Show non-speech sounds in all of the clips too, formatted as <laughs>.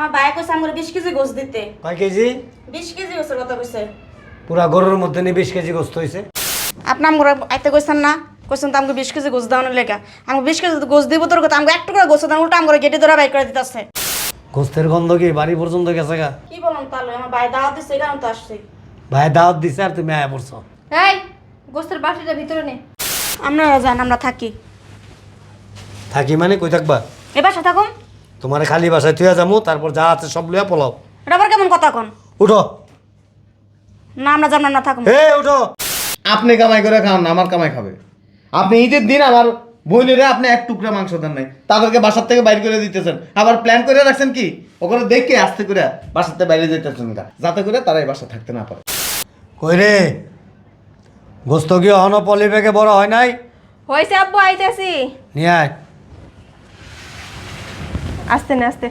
আমার ভাই কইছে আমার বিশ কেজি গোছ দিতে। কয় কেজি? বিশ কেজি গোছের কথা কইছে। পুরা গরুর মধ্যে নিয়ে বিশ কেজি গোস্ত হয়েছে আপনি আমরা আইতে কইছেন না? কইছেন তো আমাকে বিশ কেজি গোছ দেওয়ানোর লেখা আমাকে বিশ কেজি গোছ দিব তোর কথা আমাকে একটু করে গোছ দেন উল্টা আমার গেটে ধরা বাইক করে দিতেছে। গোস্তের গন্ধ কি বাড়ি পর্যন্ত গেছে গা? কি বললাম তাহলে? আমার ভাই দাওয়াত দিছে কারণে তো আসছে। ভাই দাওয়াত দিছে আর তুমি আয়া পড়ছো। এই গোস্তের বাটিটা ভিতরে নে। আমরা যান আমরা থাকি। থাকি মানে কই থাকবা? এ বাসা থাকুন। তোমার খালি বাসায় থুয়া যাব তারপর যা আছে সব লইয়া পলাও। এটা আবার কেমন কথা কোন? উঠো। না আমরা যান না থাকুন হে উঠো। আপনি কামাই করে খান না আমার কামাই খাবে। আপনি ঈদের দিন আমার বোনেরা আপনি এক টুকরা মাংস দেন নাই। তাদেরকে বাসার থেকে বাইরে করে দিতেছেন। আবার প্ল্যান করে রাখছেন কি? ওখানে দেখে আসতে করে বাসার থেকে বাইরে যেতেছেন গা। যাতে করে তারা এই বাসা থাকতে না পারে। কই রে? গোস্ত কি অহন পলি ব্যাগে বড় হয় নাই? হয়েছে আব্বু আইতেছি। নিয়ে আয়। আস্তে না আস্তে।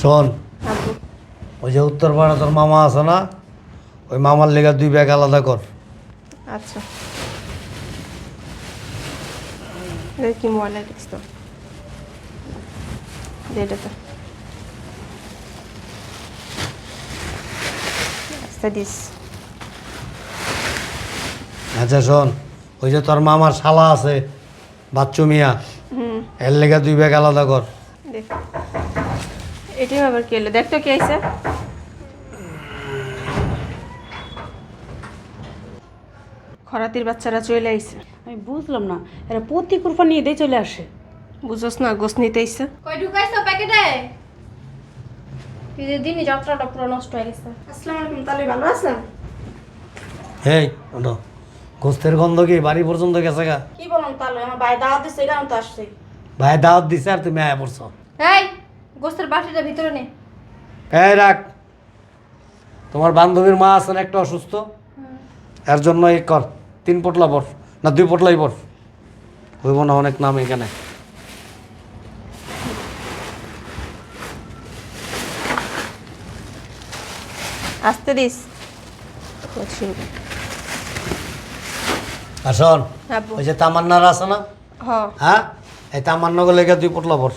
শোন ওই যে উত্তর তোর মামা আছে না ওই মামার লেগে দুই ব্যাগ আলাদা কর। আচ্ছা। কি তো এটা তো। দিস। আচ্ছা শোন। ওই যে তোর মামার শালা আছে বাচ্চু মিয়া হুম। এর লেগে দুই ব্যাগ আলাদা কর। দেখ। এটিএম আবার কি এলো দেখ তো কি আইছে। খরাতির বাচ্চারা চলে আইছে। আমি বুঝলাম না এরা প্রতি কুরবানি ঈদে চলে আসে। বুঝোস না গোস নিতে আইছে। কই ঢুকাইছো প্যাকেটে? ঈদের দিনই যাত্রাটা পুরো নষ্ট হয়ে গেছে। আসসালামু আলাইকুম তাহলে ভালো আছেন? এই ওঠো। গোস্তের গন্ধ কি? বাড়ি পর্যন্ত গেছে গা। কি বললাম তাহলে? আমার ভাই দাওয়াত দিচ্ছে এই কারণে তো আসছে। ভাই দাওয়াত দিছে আর তুমি আয়া পড়ছো। এই গোস্তের বাটিটা ভিতরে নে। এই রাখ। তোমার বান্ধবীর মা আছেন একটা অসুস্থ। এর জন্য এই কর। তিন পটলা পর না দুই পটলাই পর হইব না অনেক নাম এখানে। আস্তে দিস। আর শোন ওই যে তামান্নার আছে না? হ্যাঁ? এই তামান্নাগুলো লেগে দুই পটলা পর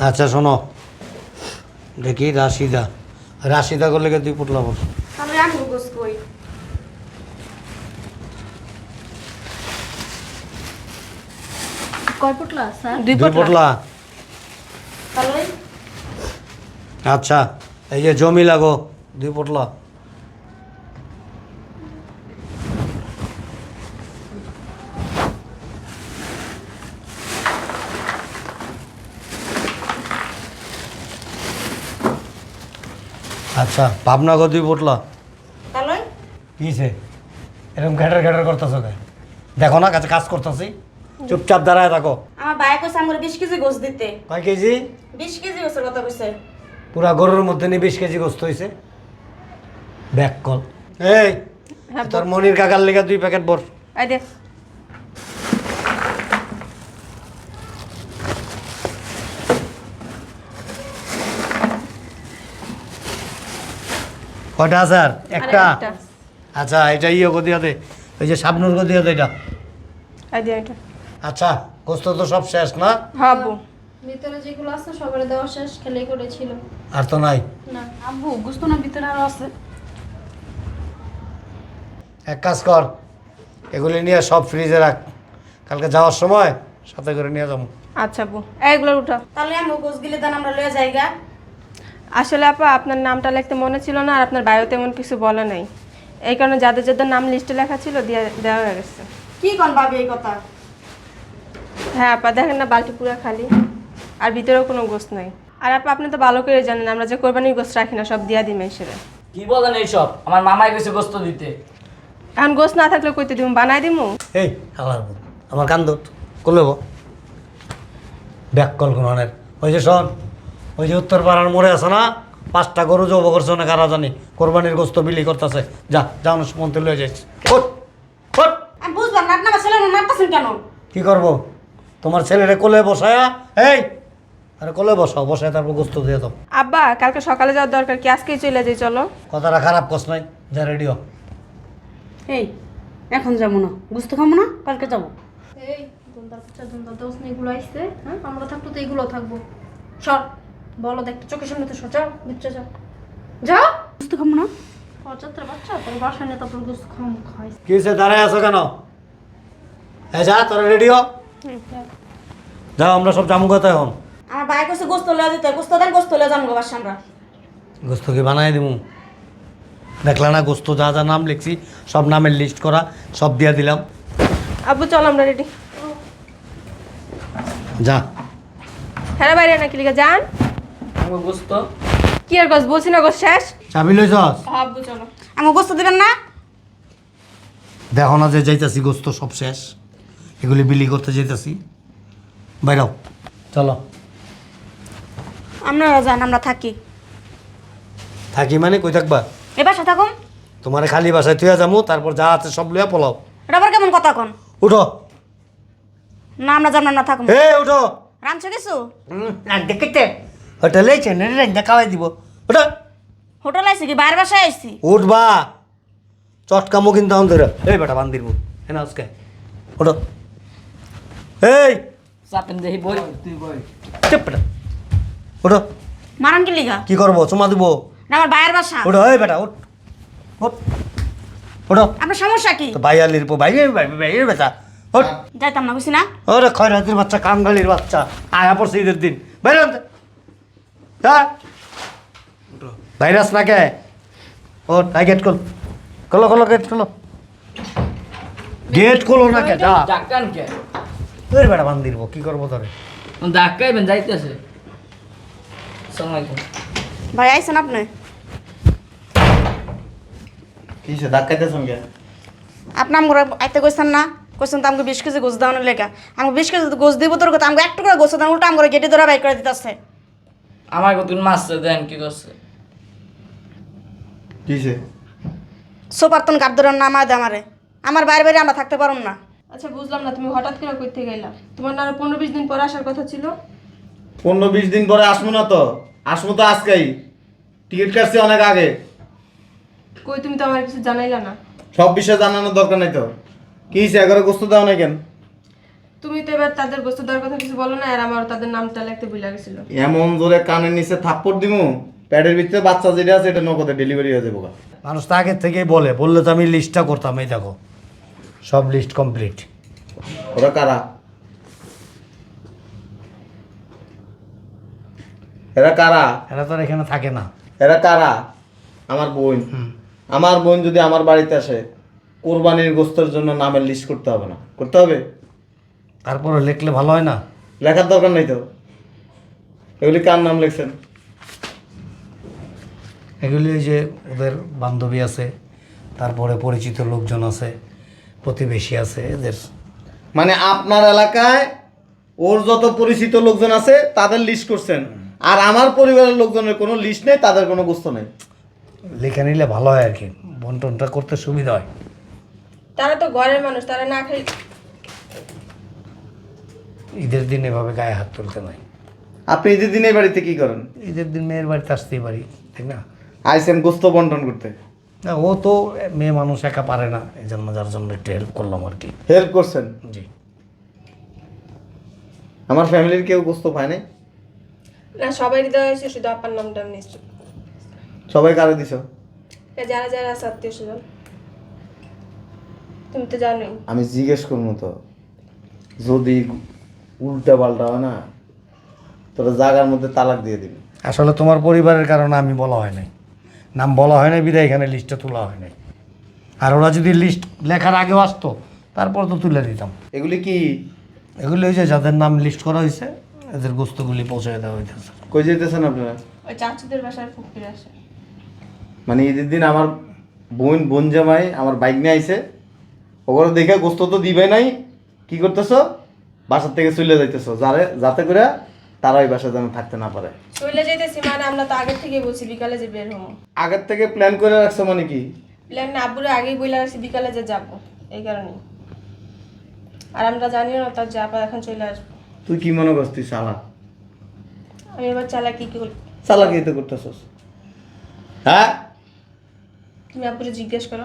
আচ্ছা শোনো। দেখি রাশিদা। রাশিদা করলে দুই পটলা কই কয় ফুটলা স্যার? দুই পটলা পটলা তাহলে আচ্ছা এই যে জমি লাগো দুই পটলা। আচ্ছা পাবনা গো দুই পটলা। কিছে এরকম ঘ্যাটার ঘ্যাটার করতেছো কে? দেখো না কাছে কাজ করতেছি। চুপচাপ দাঁড়ায় থাকো। আমার ভাই কইছে আমার বিশ কেজি গোছ দিতে। কয় কেজি? বিশ কেজি গোছের কথা কইছে। পুরা গরুর মধ্যে নিয়ে বিশ কেজি গোস্ত হয়েছে ব্যাক কল। এই হ্যাঁ, তোর মনির কাকার লেগে দুই প্যাকেট বর। আই দে। কয়টা একটা। আচ্ছা এটা ইয়ে গদিয়া দে। ওই যে সাবনুর গদিয়া দে এটা। দে এটা। আচ্ছা গোস্ত তো সব শেষ না? হ্যাঁ ভিতরে যেগুলো আছে সবার দেওয়া শেষ খেলে করেছিল। আর তো নাই। না। আব্বু গোস্ত না ভিতরে আরও আছে। এক কাজ কর এগুলি নিয়ে সব ফ্রিজে রাখ। কালকে যাওয়ার সময় সাথে করে নিয়ে যাব। আচ্ছা আব্বু এইগুলো উঠা। তাহলে আমি গোছ গিলে দেন আমরা লয়ে যাইগা আসলে আপা আপনার নামটা লিখতে মনে ছিল না আর আপনার বায়ো তেমন কিছু বলে নাই। এই কারণে যাদের যাদের নাম লিস্টে লেখা ছিল দিয়ে দেওয়া হয়ে গেছে। কি কোন ভাবি এই কথা? হ্যাঁ আপা দেখেন না বালতি পুরো খালি। আর ভিতরেও কোনো গোস্ত নাই। আর আপা আপনি তো ভালো করে জানেন আমরা যে কোরবানির গোস্ত রাখি না সব দিয়া দিই হিসেবে কি বলেন এইসব? আমার মামাই গেছে গোস্ত দিতে। এখন গোস্ত না থাকলে কইতে দিব বানাই দিমু? এই ভূত, আমার কান্দ করলে ব্যাক কল কোনের ওই যে শোন ওই যে উত্তর পাড়ার মোড়ে আছে না পাঁচটা গরু জব করছে না কারা জানি কোরবানির গোস্ত বিলি করতেছে। যা যাও না মন্ত্রী লয়ে যাইছি ওঠ ওঠ। আমি বুঝলাম না আপনার ছেলে মারতেছেন কেন? কি করব? তোমার ছেলেরে কোলে বসায়া এই আরে কলে বসাও বসায় তারপর গোস্ত দিয়ে দাও। আব্বা কালকে সকালে যাওয়ার দরকার কি? আজকেই চলে যাই চলো। কথাটা খারাপ কস নাই যা রেডিও এই এখন যাব না। বুঝতে খাব না? কালকে যাব। এই দুন্দার বাচ্চা দুন্দার দোষ নিয়ে এগুলো আসছে হ্যাঁ আমরা থাকব তো এগুলো থাকব। সর বলো দেখতে চোখের সামনে তো সর যাও বিচ্ছে যাও। যাও! বুঝতে খাব না? বাচ্চা তোর বাসায় নিয়ে তারপর দাঁড়ায় আছো কেন? এ যা তোরা রেডিও যাও আমরা সব জামু কথা এখন। আমার ভাই কইছে গোস্ত লয়ে দিতে গোস্ত দেন গোস্ত লয়ে যাব বাসা আমরা। গোস্ত কি বানাই দিব দেখলা না গোস্ত যা যা নাম লিখছি সব নামের লিস্ট করা সব দিয়ে দিলাম। আব্বু চলো আমরা রেডি যা। হ্যাঁ বাইরে নাকি লিখে যান। আমার গোস্ত। কি আর গছ বলছি না গছ শেষ? চাবি লইছস আব্বু চলো। আমাকে গোস্ত দিবেন না? দেখো না যে যাইতাছি গোস্ত সব শেষ। এগুলি বিলি করতে যাইতাছি। বাইরাও চলো। আপনারা যান আমরা থাকি। থাকি মানে কই থাকবা? এ বাসা থাকুন তোমার খালি বাসায় থুয়া যাব তারপর যা আছে সব লইয়া পলাও। এটা আবার কেমন কথা কন? উঠো। না আমরা যাব না থাকুন হে উঠো। রাঁধছো কিছু? দেখতে হোটেলে চেনে দেখাওয়াই দিব? ওটা হোটেল আইসি কি? বাইরের বাসায় আইসি উঠবা। চটকামো কিন্তু আমি ধরে। এই বেটা বান দিব হ্যাঁ আজকে। ওঠো এই। চাপেন দেখি বই। চেপ বেটা। ওঠো। মারান কি লিগা। কি করব? চুমা দিব। না আমার বাইরের বাসা। ওঠো এই বেটা উঠ উঠ ওঠো। আপনার সমস্যা কি? তো ভাই আলির পো ভাই ভাই ভাই বেটা। ওঠ। যাইতাম না বুঝছি না? ওরে খয়রাতির বাচ্চা? কাঙ্গালির বাচ্চা। আয়া পড়ছে ঈদের দিন। বাইরে হ্যাঁ ভাইরাস না কে ও তাই গেট খোল। খোলো খোলো গেট খোলো। গেট খোলো না কে যা। ডাক্তার কে? তোর বেটা বান দিব কি করব তোরে? ডাক্তাইবেন যাইতেছে। ভাই আইসেন আপনি? কিসে ধাক্কাইতেছেন কে আপনি আমরা আইতে কইছেন না? কইছেন তো আমাকে বিশ কেজি গোছ দেওয়ানোর লেখা আমাকে বিশ কেজি গোছ দিব তোর কথা আমাকে একটু করে গোছ দেন উল্টা আমরা গেটে ধরা বাই করে দিতেছে। আমার কত মাছ দেন কি করছে? কিসে সোপার গাপ দে আমারে। আমার বাইরে বাইরে আমরা থাকতে পারুম না। আচ্ছা বুঝলাম না তুমি হঠাৎ করে কই থেকে গেলা। তোমার না পনেরো বিশ দিন পর আসার কথা ছিল? পনেরো বিশ দিন পরে আসব না তো? আসব তো আজকেই। টিকিট কাটছি অনেক আগে। কই তুমি তো আমার কিছু জানাইলা না। সব বিষয়ে জানানোর দরকার নাই তো। কি হয়েছে এগারো গোস্ত দাও না কেন? তুমি তো এবার তাদের গোস্ত দেওয়ার কথা কিছু বলো না আর আমার তাদের নামটা লিখতে ভুলে গেছিল। এমন জোরে কানের নিচে থাপ্পড় দিমু প্যাডের ভিতরে বাচ্চা যেটা আছে এটা নগদে ডেলিভারি হয়ে যাব গা। মানুষ তো আগের থেকেই বলে বললে তো আমি লিস্টটা করতাম এই দেখো। সব লিস্ট কমপ্লিট ওরা কারা? এরা কারা? এরা তো এখানে থাকে না। এরা কারা? আমার বোন। আমার বোন যদি আমার বাড়িতে আসে কোরবানির গোস্তের জন্য নামের লিস্ট করতে হবে না। করতে হবে? তারপরে লিখলে ভালো হয় না? লেখার দরকার নেই তো। এগুলি কার নাম লিখছেন? এগুলি যে ওদের বান্ধবী আছে তারপরে পরিচিত লোকজন আছে প্রতিবেশী আছে এদের। মানে আপনার এলাকায় ওর যত পরিচিত লোকজন আছে তাদের লিস্ট করছেন। আর আমার পরিবারের লোকজনের কোনো লিস্ট নেই তাদের কোনো গোস্ত নেই। লিখে নিলে ভালো হয় আর কি বন্টনটা করতে সুবিধা হয়। তারা তো ঘরের মানুষ তারা না খাই ঈদের দিন এভাবে গায়ে হাত তুলতে নাই। আপনি ঈদের দিনে এই বাড়িতে কি করেন? ঈদের দিন মেয়ের বাড়িতে আসতেই পারি ঠিক না? আইসেন গোস্ত বন্টন করতে। না ও তো মেয়ে মানুষ একা পারে না এই জন্য যার জন্য একটু হেল্প করলাম আর কি। হেল্প করছেন? জি। আমার ফ্যামিলির কেউ গোস্ত পায় নাই। না সবাই দেওয়া হয়েছে শুধু আপার নামটা নিশ্চয় সবাই কারে দিছ? যারা যারা আছে আত্মীয় স্বজন। তুমি তো জানোই। আমি জিজ্ঞেস করব তো যদি উল্টা পাল্টা হয় না তোরা জায়গার মধ্যে তালাক দিয়ে দিবি। আসলে তোমার পরিবারের কারণে আমি বলা হয় নাই। নাম বলা হয় নাই বিদায় এখানে লিস্টটা তোলা হয় নাই। আর ওরা যদি লিস্ট লেখার আগেও আসতো তারপর তো তুলে দিতাম। এগুলি কি এগুলি হয়েছে যাদের নাম লিস্ট করা হয়েছে এদের গোস্তগুলি পৌঁছে দেওয়া হইতেছে। কই যেতেছেন আপনারা? ওই চাচুদের বাসার ফুকির আসে। মানে ঈদের দিন আমার বোন বোন জামাই আমার বাইক নিয়ে আইছে। ওগুলো দেখে গোস্ত তো দিবে নাই। কি করতেছো? বাসার থেকে চলে যাইতেছো। যারে যাতে করে তারা ওই বাসায় যেন থাকতে না পারে। চলে যাইতেছি মানে আমরা তো আগের থেকে বলছি বিকালে যে বের হব। আগের থেকে প্ল্যান করে রাখছো মানে কি? প্ল্যান না আব্বুরে আগেই বলে রাখছি বিকালে যে যাব। এই কারণে আর আমরা জানিও না তার যে আপা এখন চলে আসব। তুই কি মনে করছিস শালা? আমি এবার চালাকি কি করি। চালাকি তো করতেছস। হ্যাঁ? তুমি আপুরে জিজ্ঞেস করো।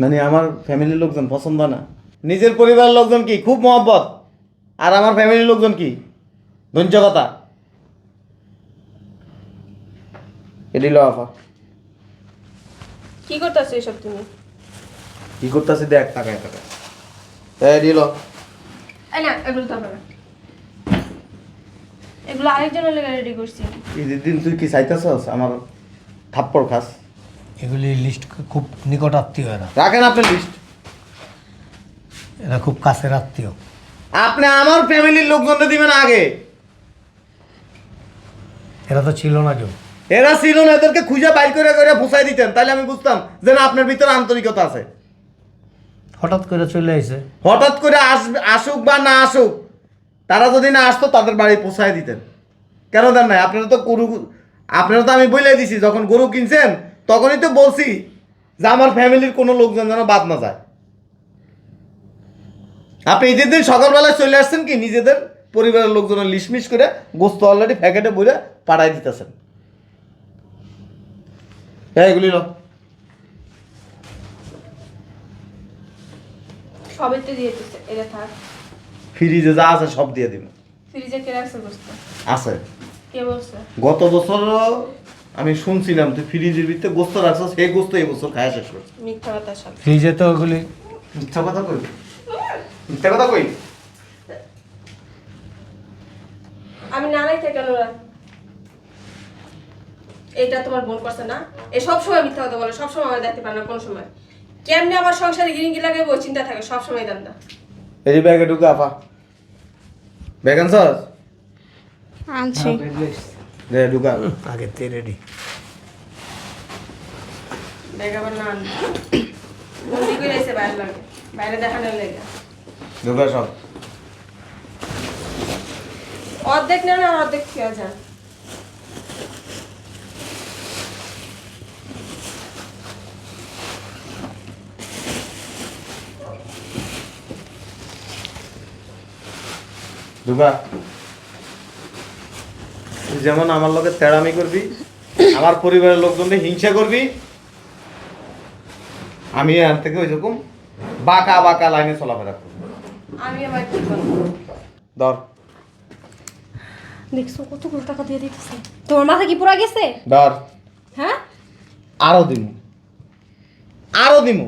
মানে আমার ফ্যামিলির লোকজন পছন্দ না। নিজের পরিবারের লোকজন কি? খুব মহব্বত। আর আমার ফ্যামিলির লোকজন কি? ধৈর্য কথা। এটি লো আফা। কি করতেছো এসব তুমি? কি করতেছি দেখ টাকায় টাকা এই দিল এই না এগুলো তো না এগুলো আরেকজনের লেগে রেডি করছি। ঈদের দিন তুই কি চাইতেছস? আমার থাপ্পড় খাস। এগুলি লিস্ট খুব নিকট আত্মীয় এরা। রাখেন আপনি লিস্ট এরা খুব কাছের আত্মীয়। আপনি আমার ফ্যামিলির লোকজনকে দিবেন আগে। এরা তো ছিল না কেউ। এরা ছিল না এদেরকে খুঁজে বাইর করে করে ফুসাই দিতেন। তাহলে আমি বুঝতাম যে না আপনার ভিতরে আন্তরিকতা আছে। হঠাৎ করে চলে আইছে। হঠাৎ করে আসবে আসুক বা না আসুক, তারা যদি না আসতো তাদের বাড়ি পোষায় দিতেন। কেন দেন নাই? আপনারা তো গরু আপনারা তো আমি বলে দিছি, যখন গরু কিনছেন, তখনই তো বলছি যে আমার ফ্যামিলির কোনো লোকজন যেন বাদ না যায়। আপনি ঈদের দিন সকালবেলায় চলে আসছেন কি? নিজেদের পরিবারের লোকজনের লিশমিশ করে গোস্ত অলরেডি প্যাকেটে বইরে পাঠাই দিতেছেন। হ্যাঁ এগুলি লো। সবাই তো দিয়ে দিচ্ছে এটা থাক। ফ্রিজে যা আছে সব দিয়ে দিব। ফ্রিজে কে রাখছে বসতে? আছে। কে বলছে? গত বছর আমি শুনছিলাম তুই ফ্রিজের ভিতরে গোস্ত রাখছো সেই গোস্ত এই বছর খায় শেষ করছে। মিথ্যা কথা সব। ফ্রিজে তো ওগুলি মিথ্যা কথা কই? মিথ্যা কথা কই? আমি নানাই থেকে কেন এটা তোমার বোন করছে না? এ সব সময় মিথ্যা কথা বলে সব সময় আমার দেখতে পারে না কোন সময়। কেমনে আমার সংসারে গিরিঙ্গি লাগে ওই চিন্তা থাকে সব সময় দান্দা এই যে ব্যাগে ঢুকে আপা। ব্যাগ আনছস? আনছি। দে ঢুকা। আগে তে রেডি। ব্যাগ আবার না আনবে বন্দি করে এসে বাইরে লাগে। বাইরে দেখানোর লেগে। ঢুকা সব। অর্ধেক নেন আর অর্ধেক খেয়ে যান। তুই যেমন আমার লোকে তেড়ামি করবি আমার পরিবারের লোকজনকে হিংসা করবি আমি এর থেকে ওই রকম বাঁকা বাঁকা লাইনে চলাফেরা করব। আমি কি করব? ধর। দেখছ কতগুলো টাকা দিয়ে দিতেছে। তোমার মাথা কি পুরা গেছে? ধর। হ্যাঁ? আরও দিমু। আরও দিমু।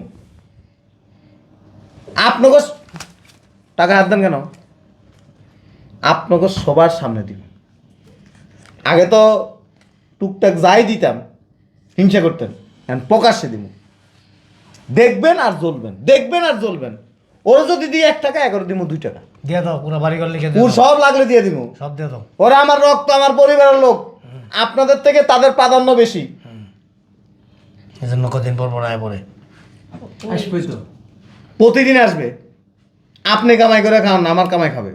আপনাকে টাকা হাত দেন কেন? আপনাকে সবার সামনে দিব। আগে তো টুকটাক যাই দিতাম হিংসা করতেন এখন প্রকাশ্যে দিব। দেখবেন আর জ্বলবেন দেখবেন আর জ্বলবেন। ওর যদি দিই এক টাকা এগারো দিব দুই টাকা। দিয়ে দাও পুরো বাড়ি ঘর লিখে দাও। সব লাগলে দিয়ে দিব সব দিয়ে দাও। ওরা আমার রক্ত আমার পরিবারের লোক। আপনাদের থেকে তাদের প্রাধান্য বেশি। এই জন্য কদিন পর পর আয় পড়ে। প্রতিদিন আসবে। আপনি কামাই করে খান না আমার কামাই খাবে।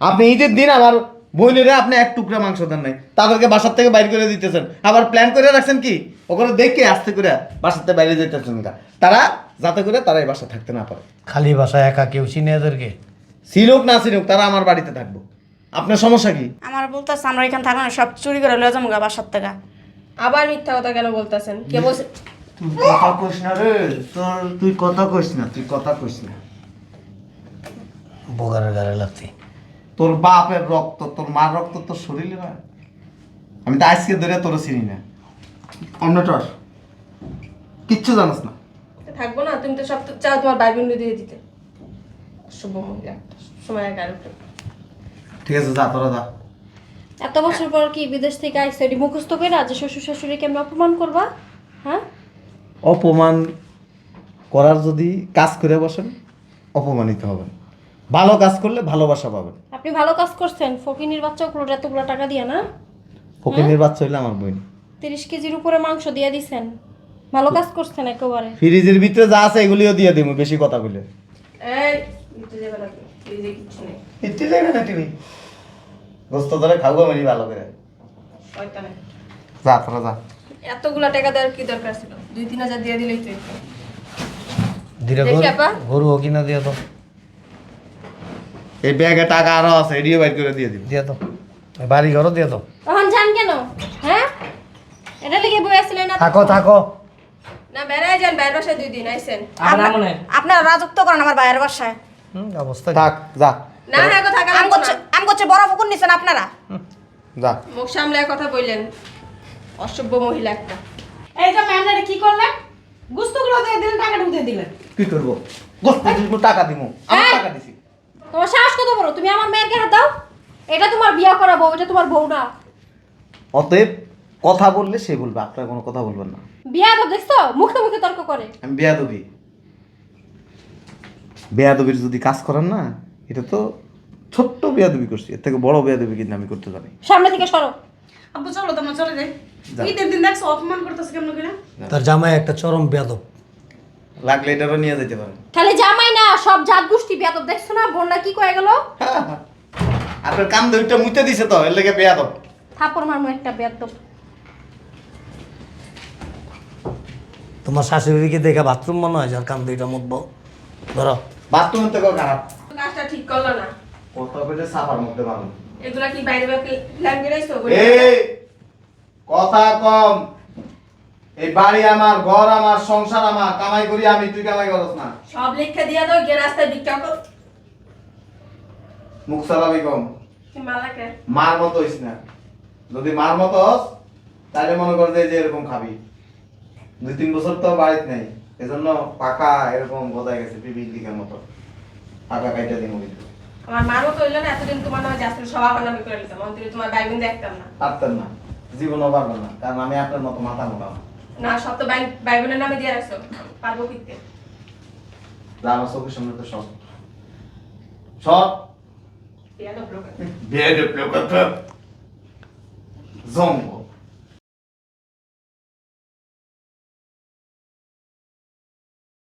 আপনি ঈদের দিন আমার বোনেরা আপনি এক টুকরা মাংস দেন নাই। তাদেরকে বাসার থেকে বাইরে করে দিতেছেন। আবার প্ল্যান করে রাখছেন কি? ওখানে দেখে আসতে করে বাসার থেকে বাইরে যেতেছেন গা। তারা যাতে করে তারা এই বাসা থাকতে না পারে। খালি বাসায় একা কেউ চিনে এদেরকে? সিনুক না সিনুক তারা আমার বাড়িতে থাকব। আপনার সমস্যা কি? আমার বলতেছে আমরা এখানে থাকব না সব চুরি করে লয়ে যাব গা বাসার থেকে। আবার মিথ্যা কথা কেন বলতেছেন? কে বলছে? তুই কথা কইস না রে তোর তুই কথা কইস না তুই কথা কইস না। বোগারের গাড়ি লাগতি তোর বাপের রক্ত তোর মার রক্ত তোর শরীরে না আমি তো আজকে ধরে তোর চিনি না। অন্যটার কিচ্ছু জানাস না। থাকব না তুমি তো সব তো চাও তোমার ভাই বোন দিয়ে দিতে। শুভ সময় এগারো ঠিক আছে যা তোরা যা। এত বছর পর কি বিদেশ থেকে আইসো এটি মুখস্থ করে যে শ্বশুর শাশুড়ি কেমন অপমান করবা? হ্যাঁ? অপমান করার যদি কাজ করে বসেন অপমানিত হবেন। ভালো কাজ করলে ভালোবাসা পাবেন। আপনি ভালো কাজ করছেন ফকিনির বাচ্চা বাচ্চাগুলো এতগুলো টাকা দিয়ে না? ফকিনের বাচ্চা হইলে আমার বোন। তিরিশ কেজির উপরে মাংস দিয়ে দিছেন। ভালো কাজ করছেন একেবারে। ফ্রিজের ভিতরে যা আছে এগুলিও দিয়ে দিব বেশি কথা বলে এই না ইচ্ছে যাবে না তুমি? গোস্ত ধরে খাব আমি ভালো করে। যা তোরা যা। এতগুলা টাকা দেওয়ার কি দরকার ছিল? দুই তিন হাজার দিয়ে দিলেই তো দেখি গরু আপা। গরু কিনা দিয়ে দাও। এই ব্যাগে টাকা আরও আছে এডিও বাইর করে দিয়ে দিন দিয়ে তো ওই বাড়ি ঘরও দিয়ে তো তখন যান কেন? হ্যাঁ? এটা লিখে বই আসছিলেন না থাকো থাকো। না বেড়ায় যান বাইরের বাসায় দুই দিন আইসেন আমার মনে আপনারা রাজত্ব করেন আমার ভাইয়ের বাসায়। হুম অবস্থা থাক যা। না না কথা আম কালাম করছে আম করছে বড় ফুকুর নিছেন আপনারা। যা। মুখ সামলে কথা বললেন। অসভ্য মহিলা একটা। এই যে ম্যামরা কি করলেন? গুস্তগুলো দিয়ে দিলেন টাকা ঢুকতে দিলেন। কি করব? গোস্ত টাকা দিমু। আমি হ্যাঁ। টাকা দিছি। তোমার সাহস কত বড়? তুমি আমার মেয়েকে হাত দাও। এটা তোমার বিয়া করা বউ এটা তোমার বউ না। অতএব কথা বললে সে বলবে আপনারা কোনো কথা বলবেন না। বিয়া তো দেখছ? মুখে মুখে তর্ক করে। আমি বেয়াদবি। বেয়াদবির যদি কাজ করেন না এটা তো ছোট্ট বেয়াদবি করছি। এর থেকে বড় বেয়াদবি কিন্তু আমি করতে জানি। সামনে থেকে সরো। আব্বু চলো তোমরা চলে যাই। যা। ঈদের দিন দেখছ অপমান করতেছে কেমন করে? তার জামাই একটা চরম বেদব লাগলে এটারও নিয়ে যেতে পারেন। খালি জামাই সব জাত গোষ্ঠী বিয়া তো দেখছ না? বোনরা কি কয়ে গেল? <laughs> আপনার কাম দুইটা মুতে দিছে তো এর লেগে বেয়াদব। থাপড় মারমু একটা বিয়ার তো তোমার শাশুড়িকে দেখে বাথরুম মনে হয়? যার কান দুইটা মুতবো। ধরো। বাথরুম থেকে খারাপ। কাজটা ঠিক করল না। কত করে সাফার মধ্যে মানুষ এগুলা কি বাইরে বাইরে প্ল্যান করে আইছো এই কথা কম। এই বাড়ি আমার ঘর আমার সংসার আমার কামাই করি আমি তুই কামাই করস না। সব লেখা দিয়া দাও গিয়ে রাস্তায় ভিক্ষা কর। মুখ চালাবি কম। কি মালাকে মার মতো হইস না। যদি মার মতো হস তাহলে মনে কর যে যে এরকম খাবি। দুই তিন বছর তো বাড়িতে নেই। এজন্য পাকা এরকম বোঝাই গেছে পিপির দিকের মতো। পাকা কাইটা দিন কিন্তু আমার মার মতো হইল না এতদিন তোমার নামে জাস্তের সভা বানামি করে নিতাম। অন্তরে তোমার ভাই দেখতাম না। পারতেন না। জীবনও পারবেন না। কারণ আমি আপনার মতো মাথা মোটা। না। না সব তো বাইবেলের নামে দিয়ে রাখছো। পারব কিনতে। আমার চোখের সামনে তো সব সব বিয়ে লোক জঙ্গল।